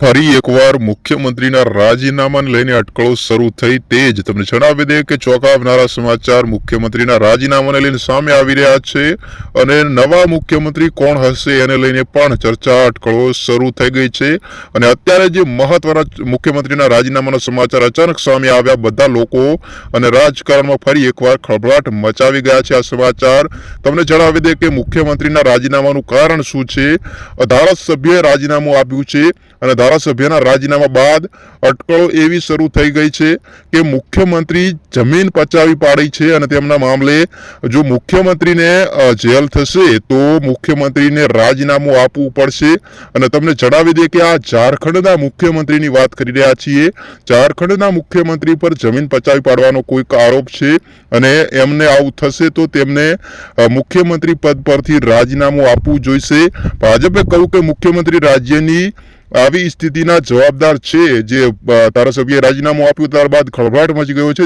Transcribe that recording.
ફરી એકવાર મુખ્યમંત્રીના રાજીનામાને લઈને અટકળો શરૂ થઈ તે જ તમને જણાવી દે કે ચોંકાવનારા સમાચાર મુખ્યમંત્રીના રાજીનામાને લઈને સામે આવી રહ્યા છે અને નવા મુખ્યમંત્રી કોણ હશે એને લઈને પણ ચર્ચા અટકળો શરૂ થઈ ગઈ છે અને અત્યારે જે મહત્વના મુખ્યમંત્રીના રાજીનામાના સમાચાર અચાનક સામે આવ્યા, બધા લોકો અને રાજકારણમાં ફરી એકવાર ખળભળાટ મચાવી ગયા છે આ સમાચાર. તમને જણાવી દે કે મુખ્યમંત્રીના રાજીનામાનું કારણ શું છે? ધારાસભ્યએ રાજીનામું આપ્યું છે અને ધારાસભ્યના રાજીનામા બાદ અટકળો એવી શરૂ થઈ ગઈ છે કે મુખ્યમંત્રી જમીન પચાવી પાડી છે અને તેમના મામલે જો મુખ્યમંત્રીને જેલ થશે તો મુખ્યમંત્રીને રાજીનામું આપવું પડશે. અને તમને જણાવી દે કે આ ઝારખંડના મુખ્યમંત્રીની વાત કરી રહ્યા છીએ. ઝારખંડના મુખ્યમંત્રી પર જમીન પચાવી પાડવાનો કોઈક આરોપ છે અને એમને આવું થશે તો તેમને મુખ્યમંત્રી પદ પરથી રાજીનામું આપવું જોઈશે. ભાજપે કહ્યું કે મુખ્યમંત્રી રાજ્યની આવી સ્થિતિના જવાબદાર છે જે ધારાસભ્યએ રાજીનામું આપ્યું ત્યારબાદ ખળભળાટ મચી ગયો છે.